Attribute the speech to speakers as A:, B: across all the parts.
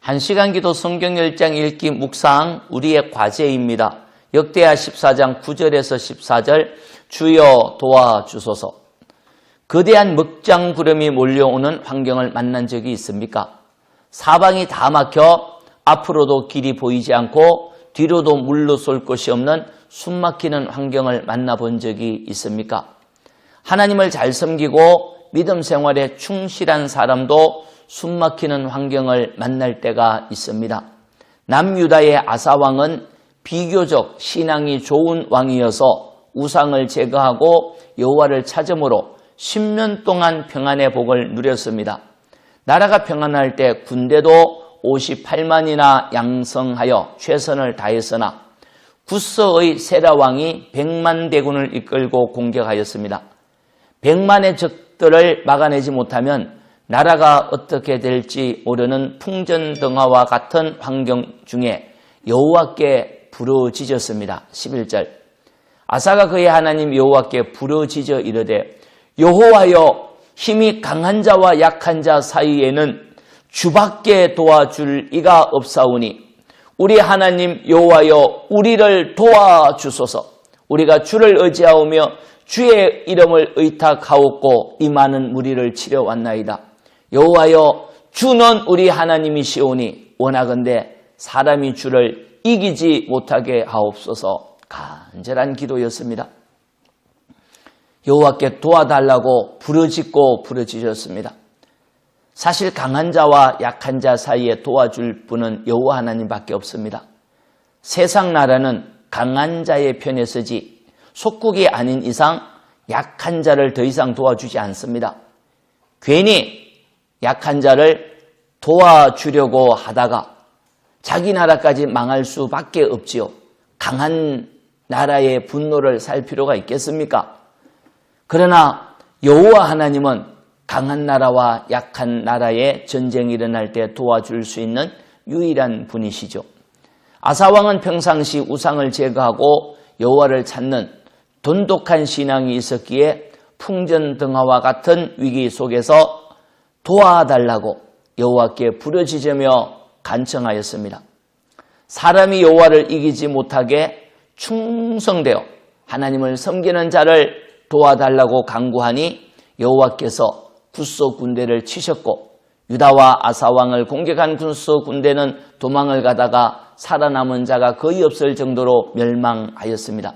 A: 한 시간 기도 성경 10장 읽기 묵상 우리의 과제입니다. 역대하 14장 9절에서 14절 주여 도와주소서. 거대한 먹장 구름이 몰려오는 환경을 만난 적이 있습니까? 사방이 다 막혀 앞으로도 길이 보이지 않고 뒤로도 물러설 곳이 없는 숨막히는 환경을 만나본 적이 있습니까? 하나님을 잘 섬기고 믿음 생활에 충실한 사람도 숨막히는 환경을 만날 때가 있습니다. 남유다의 아사왕은 비교적 신앙이 좋은 왕이어서 우상을 제거하고 여호와를 찾음으로 10년 동안 평안의 복을 누렸습니다. 나라가 평안할 때 군대도 58만이나 양성하여 최선을 다했으나 구서의 세라왕이 100만 대군을 이끌고 공격하였습니다. 100만의 적들을 막아내지 못하면 나라가 어떻게 될지 모르는 풍전등화와 같은 환경 중에 여호와께 부르짖었습니다. 11절. 아사가 그의 하나님 여호와께 부르짖어 이르되 여호와여 힘이 강한 자와 약한 자 사이에는 주밖에 도와줄 이가 없사오니 우리 하나님 여호와여 우리를 도와주소서. 우리가 주를 의지하오며 주의 이름을 의탁하옵고 이 많은 무리를 치려왔나이다 여호와여 주는 우리 하나님이시오니 원하건대 사람이 주를 이기지 못하게 하옵소서 간절한 기도였습니다. 여호와께 도와달라고 부르짖고 부르짖었습니다. 사실 강한 자와 약한 자 사이에 도와줄 분은 여호와 하나님밖에 없습니다. 세상 나라는 강한 자의 편에 서지 속국이 아닌 이상 약한 자를 더 이상 도와주지 않습니다. 괜히 약한 자를 도와주려고 하다가 자기 나라까지 망할 수밖에 없지요. 강한 나라의 분노를 살 필요가 있겠습니까? 그러나 여호와 하나님은 강한 나라와 약한 나라의 전쟁이 일어날 때 도와줄 수 있는 유일한 분이시죠. 아사왕은 평상시 우상을 제거하고 여호와를 찾는 돈독한 신앙이 있었기에 풍전등화와 같은 위기 속에서 도와달라고 여호와께 부르짖으며 간청하였습니다. 사람이 여호와를 이기지 못하게 충성되어 하나님을 섬기는 자를 도와달라고 강구하니 여호와께서 구소 군대를 치셨고 유다와 아사 왕을 공격한 구소 군대는 도망을 가다가 살아남은 자가 거의 없을 정도로 멸망하였습니다.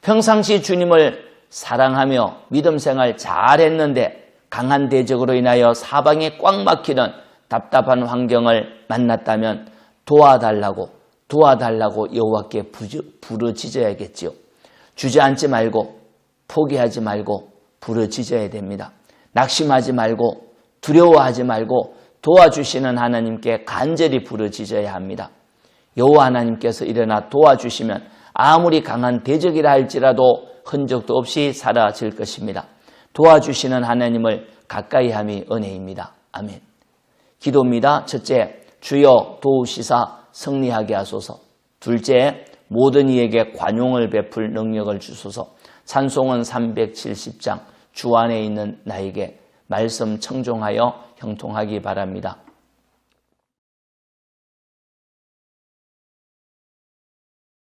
A: 평상시 주님을 사랑하며 믿음 생활 잘했는데 강한 대적으로 인하여 사방에 꽉 막히는 답답한 환경을 만났다면 도와달라고 도와달라고 여호와께 부르짖어야겠지요. 주저앉지 말고 포기하지 말고 부르짖어야 됩니다. 낙심하지 말고 두려워하지 말고 도와주시는 하나님께 간절히 부르짖어야 합니다. 여호와 하나님께서 일어나 도와주시면 아무리 강한 대적이라 할지라도 흔적도 없이 사라질 것입니다. 도와주시는 하나님을 가까이 함이 은혜입니다. 아멘. 기도입니다. 첫째, 주여 도우시사 승리하게 하소서. 둘째, 모든 이에게 관용을 베풀 능력을 주소서. 찬송은 370장 주 안에 있는 나에게 말씀 청종하여 형통하기 바랍니다.